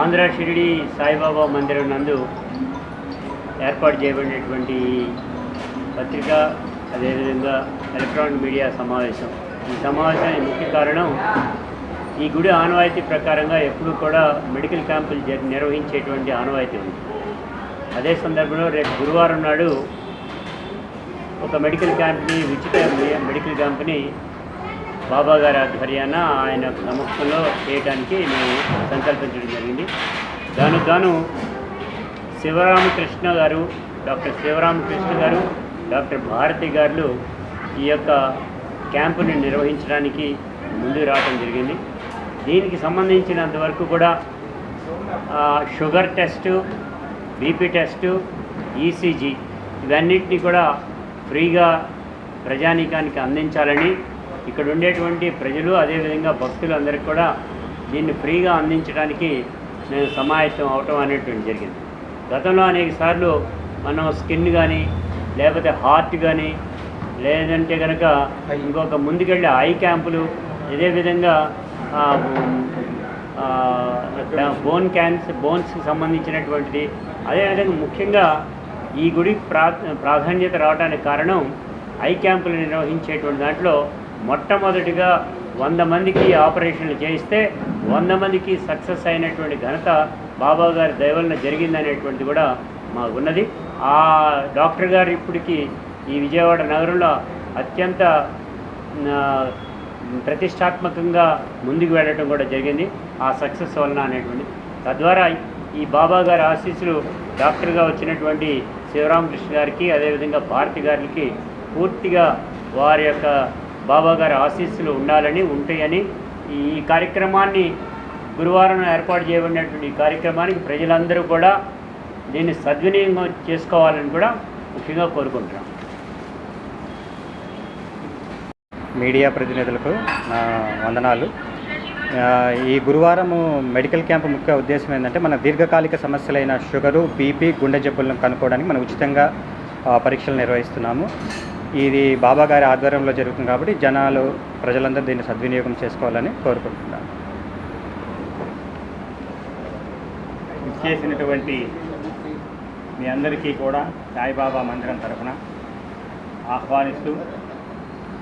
ఆంధ్ర షిరిడి సాయిబాబా మందిరం నందు ఏర్పాటు చేయబడినటువంటి పత్రిక అదేవిధంగా ఎలక్ట్రానిక్ మీడియా సమావేశం. ఈ సమావేశానికి ముఖ్య కారణం ఈ గుడి ఆనవాయితీ ప్రకారంగా ఎప్పుడూ కూడా మెడికల్ క్యాంపులు నిర్వహించేటువంటి ఆనవాయితీ ఉంది. అదే సందర్భంలో రేపు గురువారం నాడు ఒక మెడికల్ క్యాంప్ని ఉచిత మెడికల్ క్యాంప్ని బాబా గారి ఆధ్వర్యాన ఆయన సమక్షంలో చేయడానికి మేము సంకల్పించడం జరిగింది. దానికి గాను శివరామకృష్ణ గారు డాక్టర్ శివరామకృష్ణ గారు డాక్టర్ భారతి గారు ఈ యొక్క క్యాంపుని నిర్వహించడానికి ముందుకు రావడం జరిగింది. దీనికి సంబంధించినంత వరకు కూడా sugar test BP test ECG ఇవన్నిటిని కూడా ఫ్రీగా ప్రజానీకానికి అందించాలని ఇక్కడ ఉండేటువంటి ప్రజలు అదేవిధంగా భక్తులు అందరికీ కూడా దీన్ని ఫ్రీగా అందించడానికి నేను సమాయత్తం అవటం అనేటువంటి జరిగింది. గతంలో అనేక సార్లు మనం స్కిన్ కానీ లేకపోతే హార్ట్ కానీ లేదంటే కనుక ఇంకొక ముందుకెళ్ళే ఐ క్యాంపులు ఇదే విధంగా ఆ, ఆ, బోన్ క్యాన్సర్ బోన్స్కి సంబంధించినటువంటిది. అదేవిధంగా ముఖ్యంగా ఈ గుడికి ప్రా ప్రాధాన్యత రావడానికి కారణం ఐ క్యాంపులు నిర్వహించేటువంటి దాంట్లో మొట్టమొదటిగా వంద మందికి ఆపరేషన్లు చేయిస్తే వంద మందికి సక్సెస్ అయినటువంటి ఘనత బాబా గారి దయవలన జరిగిందనేటువంటిది కూడా మాకు ఉన్నది. ఆ డాక్టర్ గారు ఇప్పటికి ఈ విజయవాడ నగరంలో అత్యంత ప్రతిష్టాత్మకంగా ముందుకు వెళ్ళడం కూడా జరిగింది. ఆ సక్సెస్ వలన అనేటువంటి తద్వారా ఈ బాబా గారి ఆశీస్సులు డాక్టర్గా వచ్చినటువంటి శివరామకృష్ణ గారికి అదేవిధంగా భారతి గారికి పూర్తిగా వారి యొక్క బాబా గారి ఆశీస్సులు ఉండాలని ఉంటాయని ఈ కార్యక్రమాన్ని గురువారం ఏర్పాటు చేయబడినటువంటి ఈ కార్యక్రమానికి ప్రజలందరూ కూడా దీన్ని సద్వినియోగం చేసుకోవాలని కూడా ముఖ్యంగా కోరుకుంటున్నాం. మీడియా ప్రతినిధులకు నా వందనాలు. ఈ గురువారం మెడికల్ క్యాంప్ ముఖ్య ఉద్దేశం ఏంటంటే మన దీర్ఘకాలిక సమస్యలైన షుగరు బీపీ గుండె జబ్బులను కనుక్కోవడానికి మనం ఉచితంగా పరీక్షలు నిర్వహిస్తున్నాము. ఇది బాబా గారి ఆధ్వర్యంలో జరుగుతుంది కాబట్టి జనాలు ప్రజలందరూ దీన్ని సద్వినియోగం చేసుకోవాలని కోరుకుంటున్నాను. చేసినటువంటి మీ అందరికీ కూడా సాయిబాబా మందిరం తరఫున ఆహ్వానిస్తూ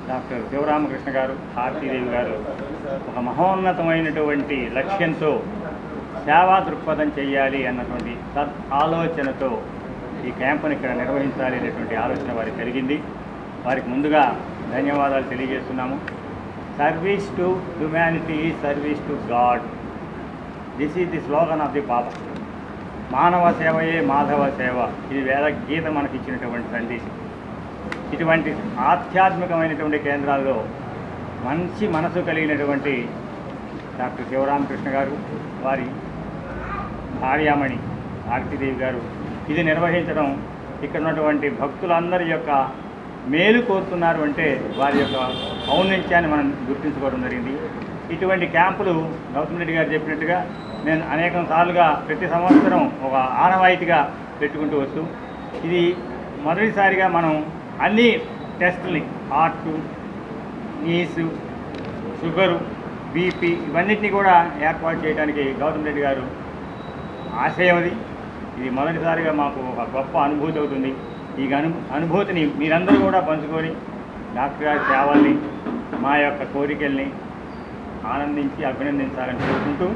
డాక్టర్ శివరామకృష్ణ గారు భారతీదేవి గారు ఒక మహోన్నతమైనటువంటి లక్ష్యంతో సేవా దృక్పథం చేయాలి అన్నటువంటి సద్ ఆలోచనతో ఈ క్యాంపును ఇక్కడ నిర్వహించాలి అనేటువంటి ఆలోచన వారికి కలిగింది. వారికి ముందుగా ధన్యవాదాలు తెలియజేస్తున్నాము. Service to humanity service to God. This is the slogan of the పాప మానవ సేవయే మాధవ సేవ. ఇది వేద గీత మనకి ఇచ్చినటువంటి సందేశం. ఇటువంటి ఆధ్యాత్మికమైనటువంటి కేంద్రాల్లో మంచి మనసు కలిగినటువంటి డాక్టర్ శివరామకృష్ణ గారు వారి భార్యామణి భారతీదేవి గారు ఇది నిర్వహించడం ఇక్కడ ఉన్నటువంటి భక్తులందరి యొక్క మేలు కోరుతున్నారు అంటే వారి యొక్క ఔన్నత్యాన్ని మనం గుర్తించుకోవడం జరిగింది. ఇటువంటి క్యాంపులు గౌతమ్ రెడ్డి గారు చెప్పినట్టుగా నేను అనేక సార్లుగా ప్రతి సంవత్సరం ఒక ఆనవాయితీగా పెట్టుకుంటూ వస్తూ ఇది మొదటిసారిగా మనం అన్ని టెస్టుల్ని హార్ట్ నీసు షుగరు బీపీ ఇవన్నిటిని కూడా ఏర్పాటు చేయడానికి గౌతమ్ రెడ్డి గారు ఆశయం అది. ఇది మొదటిసారిగా మాకు ఒక గొప్ప అనుభూతి అవుతుంది. ఈ అను అనుభూతిని మీరందరూ కూడా పంచుకొని డాక్టర్ గారి సేవల్ని మా యొక్క కోరికల్ని ఆనందించి అభినందించాలని కోరుకుంటూ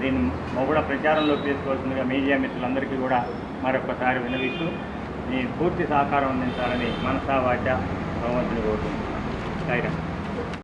దీన్ని కూడా ప్రచారంలోకి తీసుకోవాల్సిందిగా మీడియా మిత్రులందరికీ కూడా మరొకసారి వినవిస్తూ మీ పూర్తి సహకారం అందించాలని మనసా వాచ భగవంతుని కోరుకుంటున్నాను.